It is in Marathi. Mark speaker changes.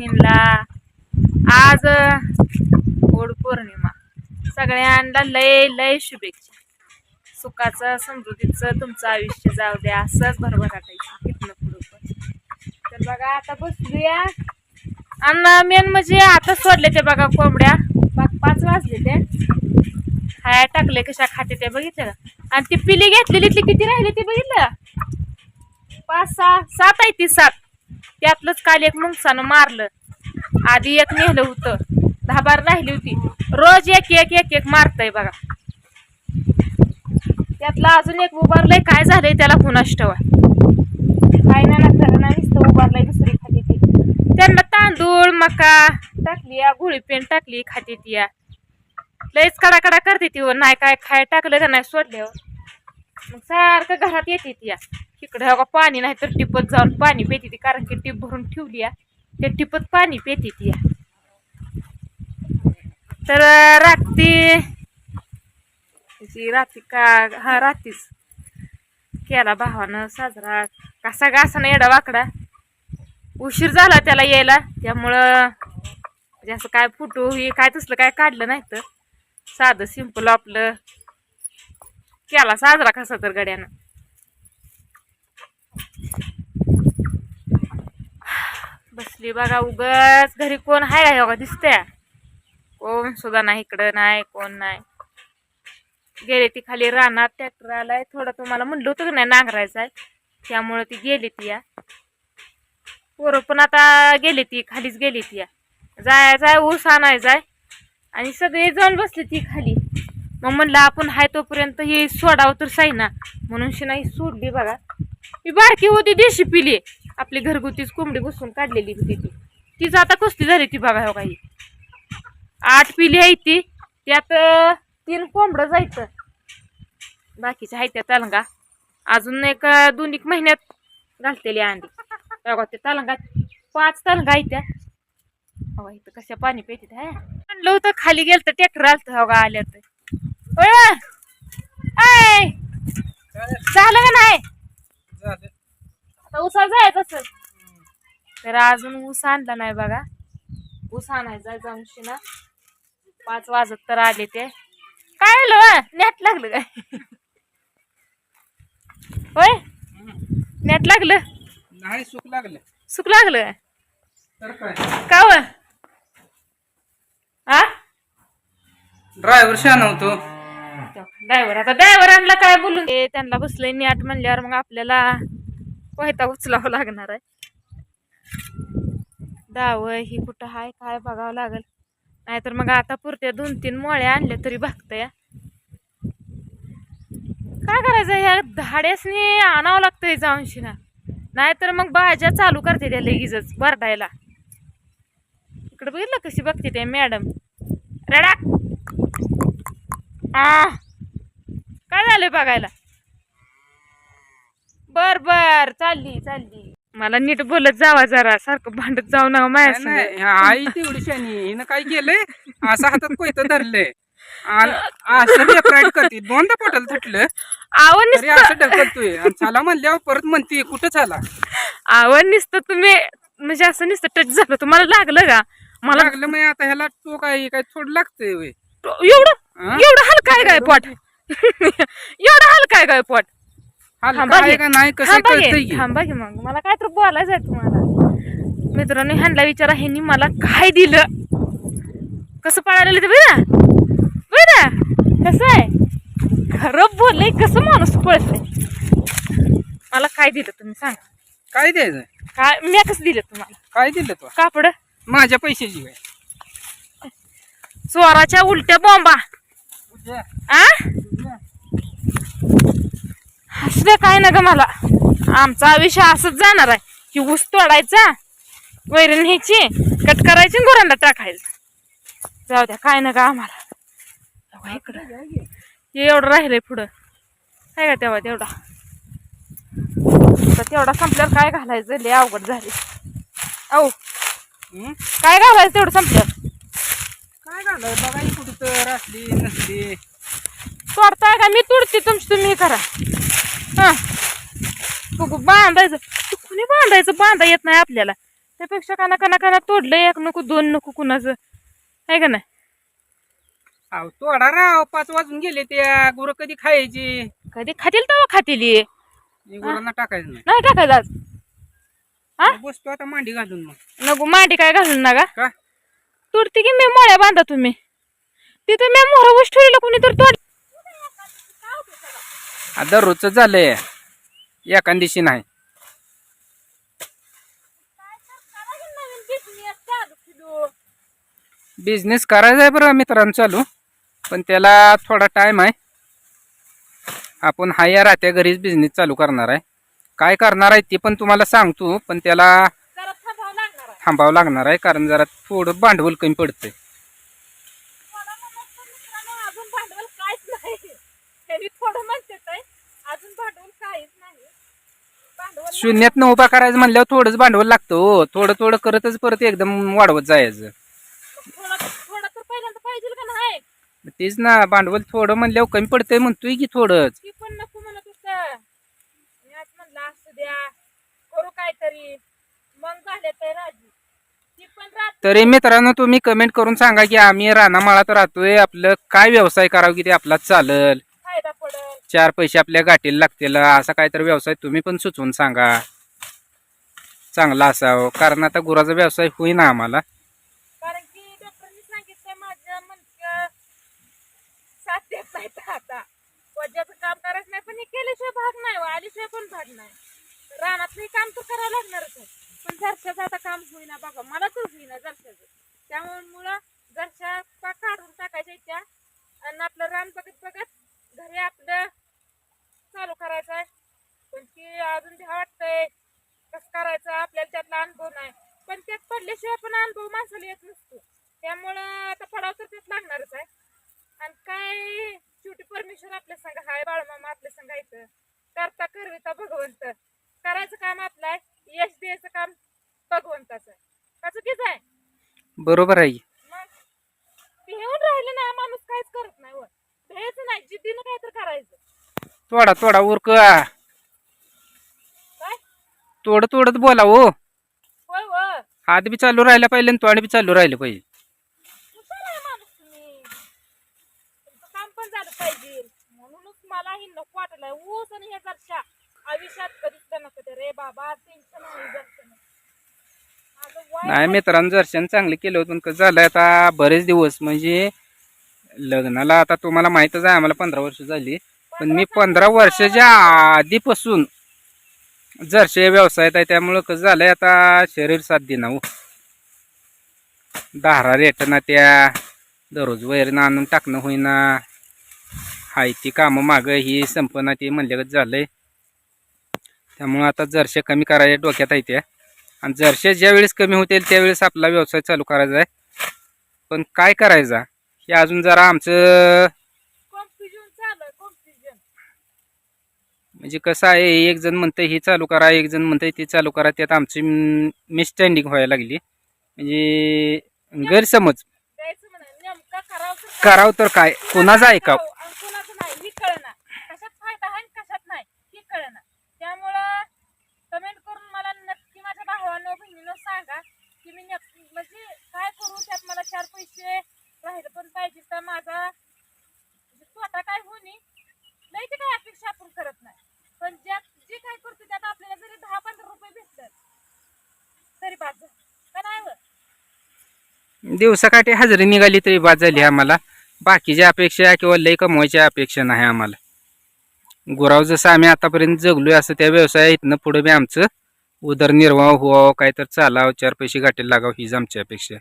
Speaker 1: बहिणींना आज गोड पौर्णिमा. सगळ्यांना लय लय शुभेच्छा. सुखाचं समृद्धीचं तुमचं आयुष्य जाऊ द्या असंच भरभर टाकायचं इथनं पुढं तर बघा आता बसूया आणि मेन म्हणजे आता सोडले ते बघा कोंबड्या. पाच पाच वाजले ते हाय टाकले कशा खाते ते बघितलं का? आणि ती पिली घेतलेली ती किती राहिली ते बघितलं? पाच सहा सात आहे ती सात. त्यातलंच काल एक मुंगसानं मारलं. आधी एक नेलं होतं. दहा बार राहिली होती. रोज एक एक एक एक मारतय बघा. त्यातलं अजून एक उभारलंय. काय झालंय त्याला ठेवा काय ना नुसतं उभारलंय दुसरी खाती ती. त्यांना तांदूळ मका टाकली या गोळी पेन टाकली खाती ती या. लयच कडा कडा करते ती व नाही काय खाय टाकलं का नाही सोडल्यावर मग सारखं घरात येते ती या. इकडे हो का पाणी नाही तर टिपत जाऊन पाणी पेते ती कारण की टिप भरून ठेवली या. त्या टिपत पाणी पेते ती या. तर रात्री जी रात्री का हा रात्रीच केला भावानं साजरा. कसा का असा नाही एडा वाकडा. उशीर झाला त्याला यायला. त्यामुळं म्हणजे असं काय फोटो हे काय तसलं काय काढलं नाही तर. साधं सिंपल आपलं केला साजरा कसा तर गड्यानं. बसली बघा उगच. घरी कोण आहे का बघा? दिसतंय. कोण सुद्धा नाही इकडं नाही कोण नाही. गेले ती खाली रानात ट्रॅक्टर आलाय. थोडं तुम्हाला म्हणलं होतं की नाही नांगरायचा आहे त्यामुळे ती गेली ती या. पोरं पण आता गेली ती खालीच गेली ती या. जाय ऊस आणाय जाय. आणि सगळे जाऊन बसले ती खाली. मग म्हणलं आपण हाय तोपर्यंत ही सोडावं तर साई ना म्हणून शिना ही सोडली बघा. ही बारकी होती देशी पिली. आपली घरगुतीच कोंबडी बसून काढलेली होती ती. तीच आता कुस्ती झाली ती बघा हो काही आठ पिली आहे ती. त्यात तीन कोंबडं जायचं. बाकीच्या आहेत त्या तलंगा. अजून एक दोन एक महिन्यात घालतेली अंडी. बघा ते तलंगा पाच तलंगा आहेत त्या. बघा इथं कशा पाणी पेटीत आहे? आणलं होतं खाली गेलं तर ट्रॅक्टर आलं हो का आल्या तर झालं का नाही? आता उसा जायचं असेल. तर अजून ऊस आणला नाही बघा. ऊस आणायचा जाऊन शिना पाच वाजत तर आले ते. काय आलं नेट लागलं काय? होय? नेट लागलं?
Speaker 2: नाही सुख लागलं.
Speaker 1: सुक लागलं
Speaker 2: तर काय?
Speaker 1: का व? हा
Speaker 2: ड्रायव्हर शान होतो.
Speaker 1: ड्रायव्हर आता ड्रायव्हरांना काय बोलून? ते त्यांना बसलंय नेट म्हणल्यावर मग आपल्याला पोहता उचलावं लागणार आहे. दाव ही कुठं हाय काय बघावं लागल. नाहीतर मग आता पुरत्या दोन तीन मोळ्या आणल्या तरी बघतंय. काय करायचं? ह्या धाड्यासनी आणावं लागतंय जाऊनशी ना नाहीतर मग भाज्या चालू करते त्या लगेचच बरडायला इकडे बघितलं कशी बघते ते मॅडम? रडा काय झालं बघायला? बर बर. चालली चालली. मला नीट बोलत जावा जरा. सारखं भांडत जाऊ
Speaker 2: नाही,
Speaker 1: संग.
Speaker 2: नाही, ह्या आई तेवढी शानी हिनं काय केलंय? असं हातात कोयतं धरलंय. आणि असं करते. दोनदा पोटाला थटलं.
Speaker 1: आवड
Speaker 2: तरी असं ढकलतोय. आणि चला म्हणल्यावर परत म्हणते कुठं चला
Speaker 1: आवड नुसतं तुम्ही म्हणजे असं नुसतं टच झालं. तुम्हाला लागलं का? मला
Speaker 2: लागलं मग आता ह्याला तो काय काय थोडं लागतंय.
Speaker 1: एवढं
Speaker 2: हा?
Speaker 1: एवढं हलका आहे काय पोट? एवढं हलका आहे काय पोट? थांबा
Speaker 2: आहे
Speaker 1: की.
Speaker 2: नाही कसं
Speaker 1: थांबा
Speaker 2: कळतंय
Speaker 1: की?
Speaker 2: की?
Speaker 1: थांबा की मग. मला काय तर बोलायचं आहे तुम्हाला. मित्रांनो ह्यांना विचारा ह्यांनी मला काय दिलं? कसं पाळायला ते बघा. बघा. कसं आहे? खरं बोललंय कसं माणूस पळतंय? मला काय दिलं तुम्ही सांगा.
Speaker 2: काय द्यायचं
Speaker 1: काय मी कसं दिलं तुम्हाला?
Speaker 2: काय दिलं तो?
Speaker 1: कापड.
Speaker 2: माझ्या पैशाची काय?
Speaker 1: चोराच्या उलट्या बॉम्बा. आ? असलं काय ना ग मला? आमचा आयुष्य असंच जाणार आहे. की ऊस तोडायचा वैरण न्यायची कट करायची गुरांना टाकायचं. जाऊ द्या काय ना ग आम्हाला. इकडं. हे एवढं राहिलंय पुढं. काय का तेव्हा तेवढा. तेवढा संपल्यावर काय घालायचं? लय अवघड झाली औ? काय घालायचं तेवढं संपल्यावर?
Speaker 2: काय झालं बघा कुठं तर असली नसली.
Speaker 1: तोडताय का? मी तुडते तुमची तुम्ही करा. हा. बघू बांधायचं. कुणी बांधायचं? बांधा येत नाही आपल्याला. त्यापेक्षा काना काना काना तोडलं एक नको दोन नको कुणाचं. आहे का नाही?
Speaker 2: अहो तोडा राव. पाच वाजून गेले त्या गुरं कधी खायची?
Speaker 1: कधी खातील तेव्हा खातील
Speaker 2: हे. गुरांना टाकायचं नाही.
Speaker 1: नाही टाकायचं आज. हा?
Speaker 2: बसतो आता मांडी घालून मग.
Speaker 1: नको मांडी काय घालून ना का?
Speaker 2: का
Speaker 1: तुरती की मी मोळ्या बांधा तुम्ही? तिथं मी मोहर ठेवलं कोणी तर तोड
Speaker 2: आता रोजचं झालंय. एका दिवशी नाही. बिझनेस करायचा आहे बरं मित्रांनो चालू. पण त्याला थोडा टाइम आहे. आपण हा या राहत्या घरीच बिझनेस चालू करणार आहे. काय करणार आहे ते पण तुम्हाला सांगतो पण त्याला
Speaker 1: जरा थांबावं लागणार आहे.
Speaker 2: थांबावं लागणार आहे कारण जरा थोडं भांडवल कमी पडतंय
Speaker 1: मला म्हणायचं मित्रांनो, अजून भांडवल काहीच नाही त्यांनी थोडं म्हणतात आहे, अजून भांडवल काहीच नाही. भांडवल
Speaker 2: शून्यातनं उभा करायचं म्हणल्यावर थोडंच भांडवल लागतं हो. थोडं थोडं करतच परत एकदम वाढवत जायचं.
Speaker 1: थोडं थोडं तर पहिल्यांदा पाहिजे का नाही?
Speaker 2: तेच ना भांडवल थोडं म्हणल्यावर कमी पडतंय म्हणतोय की थोडंच.
Speaker 1: ती पण नको म्हणत होतं. मी आज म्हणलं असू द्या करू काहीतरी. मग झाले तर राजी. ती पण राहत
Speaker 2: तरी मित्रांनो तुम्ही कमेंट करून सांगा की आम्ही रानामाळात राहतोय. आपलं काय व्यवसाय करावं की ते आपला चालल. चार पैसे आपल्या गाठीला लागतील. असा काहीतरी व्यवसाय तुम्ही पण सुचवून सांगा. चांगला असावं. कारण आता गुराचा व्यवसाय होईना आम्हाला.
Speaker 1: कारण की डॉक्टरांनी सांगितलं माझ्या मनक्या साथ देत नाहीत आता. वज्याचं काम करायचं नाही पण हे केल्याशिवाय भाग नाही व आल्याशिवाय पण भाग नाही. रानातलं काम तर करावं लागणारच आहे. पण जरशाचं आता काम होईना बघा. मला तर होईना जरशाचं. त्यामुळे मुळं जरशा काढून टाकायच्या त्या. आणि आपलं रान बघत बघत घरी आपलं चालू करायचं आहे. पण की अजून भ्या वाटतंय कसं करायचं? आपल्याला त्यातला अनुभव नाही. पण त्यात पडल्याशिवाय पण अनुभव माणसाला येत नसतो. त्यामुळं आता पडाव तर तेच लागणारच आहे. आणि काय शेवटी परमेश्वर आपल्या संग हाय बाळमामा आपल्या संग इथं. करता करविता भगवंत. करायचं काम आपलं आहे. यश द्यायचं काम भगवंताचं आहे. का चुकीचं आहे?
Speaker 2: बरोबर आहे.
Speaker 1: ते येऊन राहिले ना माणूस काहीच करत नाही वर. द्यायचं नाही. जिद्दीनं काय तर करायचं.
Speaker 2: तोडा तोडा उरक.
Speaker 1: काय?
Speaker 2: तोडत बोला हो. हात बी चालू राहिला पाहिजे आणि तोंड बी चालू राहिलं पाहिजे.
Speaker 1: नाही
Speaker 2: मित्रांनो दर्शन चांगलं केलं होतं पण कसं झालं आता बरेच दिवस म्हणजे लग्नाला आता तुम्हाला माहीतच आहे आम्हाला पंधरा वर्ष झाली. पण मी पंधरा वर्षाच्या आधीपासून जर्शी व्यवसायात आहे त्यामुळं कसं झालंय आता शरीर साथ देना हो. दारा रेटना त्या दररोज वैरण आणून टाकणं होईना. हाय ती कामं मागं ही संपना ती म्हणल्यागत झालंय. त्यामुळं आता जरशे कमी करायच्या डोक्यात आहे त्या. आणि जरशे ज्यावेळेस कमी होतील त्यावेळेस आपला व्यवसाय चालू करायचा आहे. पण काय करायचा? हे अजून जरा आमचं
Speaker 1: कॉन्फ्युजन चालू आहे कॉन्फ्युजन
Speaker 2: म्हणजे कसं आहे एक जण म्हणतंय हे चालू करा. एक जण म्हणतंय ते चालू करा. त्यात आमची मिसस्टँडिंग व्हायला लागली. म्हणजे गैरसमज?
Speaker 1: करावं तर काय?
Speaker 2: कोणाचं ऐकावं
Speaker 1: हो, आणि कोणाचं नाही ही कळना कशात फायदा आहे आणि कशात नाही ही कळना त्यामुळं कमेंट करून मला नक्की माझ्या भावानं बहिणीनं सांगा की मी नक्की म्हणजे काय करू त्यात मला चार पैसे राहिले पण पाहिजे तर माझा म्हणजे तोटा काय होणी नाही ते काय अपेक्षा आपण करत नाही पण ज्यात जे काय करतो त्यात आपल्याला जरी दहा पंधरा रुपये भेटतात तरी बाद झालं. का नाही होत?
Speaker 2: दिवसाकाठी हजेरी निघाली तरी बाद झाली आम्हाला. बाकीच्या अपेक्षा किंवा लय कमवायच्या अपेक्षा नाही आम्हाला. गुराव जसं आम्ही आतापर्यंत जगलोय असं त्या व्यवसायातनं पुढे बी आमचं उदरनिर्वाह व्हावं काय तर चालावं चार पैसे गाठीला लागावं हीच आमची अपेक्षा